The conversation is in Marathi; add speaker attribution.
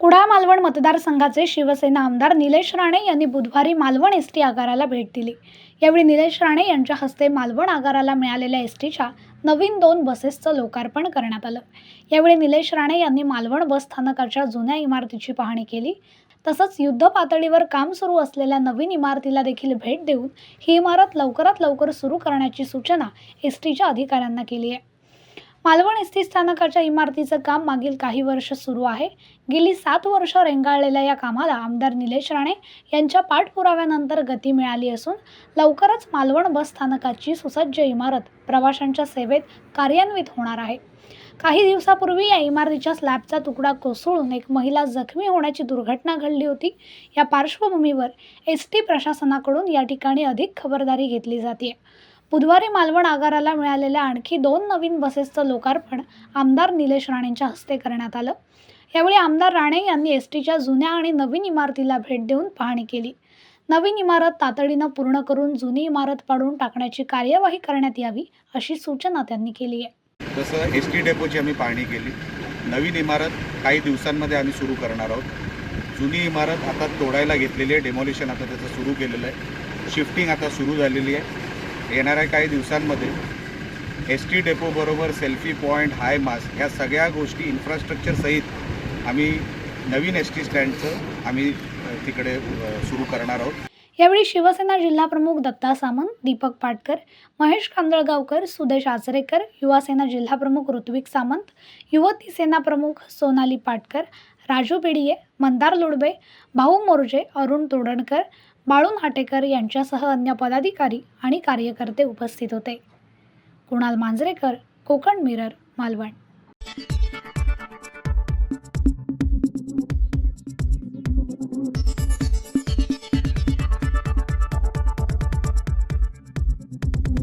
Speaker 1: कुडाळ मालवण मतदारसंघाचे शिवसेना आमदार निलेश राणे यांनी बुधवारी मालवण एस टी आगाराला भेट दिली. यावेळी निलेश राणे यांच्या हस्ते मालवण आगाराला मिळालेल्या एस टीच्या नवीन दोन बसेसचं लोकार्पण करण्यात आलं. यावेळी निलेश राणे यांनी मालवण बस स्थानकाच्या जुन्या इमारतीची पाहणी केली. तसंच युद्ध पातळीवर काम सुरू असलेल्या नवीन इमारतीला देखील भेट देऊन ही इमारत लवकरात लवकर सुरू करण्याची सूचना एस टीच्या अधिकाऱ्यांना केली आहे. मालवण एस टी स्थानकाच्या इमारतीचं काम मागील काही वर्ष सुरू आहे. गेली सात वर्ष रेंगाळलेल्या या कामाला आमदार निलेश राणे यांच्या पाठपुराव्यानंतर गती मिळाली असून लवकरच मालवण बस स्थानकाची सुसज्ज इमारत प्रवाशांच्या सेवेत कार्यान्वित होणार आहे. काही दिवसापूर्वी या इमारतीच्या स्लॅबचा तुकडा कोसळून एक महिला जखमी होण्याची दुर्घटना घडली होती. या पार्श्वभूमीवर एस टी प्रशासनाकडून या ठिकाणी अधिक खबरदारी घेतली जाते बुधवारी मालवण आगाराला मिळालेल्या आणखी दोन नवीन बसेसचं लोकार्पण आमदार निलेश राणेंच्या हस्ते करण्यात आलं. यावेळी आमदार राणे यांनी एस टीच्या जुन्या आणि नवीन इमारतीला भेट देऊन पाहणी केली. नवीन इमारत तातडीनं पूर्ण करून जुनी इमारत पाडून टाकण्याची कार्यवाही करण्यात यावी अशी सूचना त्यांनी केली आहे.
Speaker 2: तसं एस टी डेपोची आम्ही पाहणी केली. नवीन इमारत काही दिवसांमध्ये आम्ही सुरू करणार आहोत. जुनी इमारत आता तोडायला घेतलेली आहे. डेमॉलिशन आता त्याचं सुरू केलेलं आहे. शिफ्टिंग आता सुरू झालेली आहे. येणाऱ्या काही दिवसांमध्ये एस टी डेपोबरोबर सेल्फी पॉईंट हाय मास्क ह्या सगळ्या गोष्टी इन्फ्रास्ट्रक्चरसहित आम्ही नवीन एस टी स्टँडचं आम्ही तिकडे सुरू करणार आहोत.
Speaker 1: यावेळी शिवसेना जिल्हाप्रमुख दत्ता सामंत दीपक पाटकर महेश कांदळगावकर सुदेश आचरेकर युवासेना जिल्हाप्रमुख ऋत्विक सामंत युवती सेना प्रमुख सोनाली पाटकर राजू बिडिये मंदार लुडबे भाऊ मोर्जे अरुण तोडणकर बाळून हाटेकर यांच्यासह अन्य पदाधिकारी आणि कार्यकर्ते उपस्थित होते. कुणाल मांजरेकर कोकण मिरर मालवण.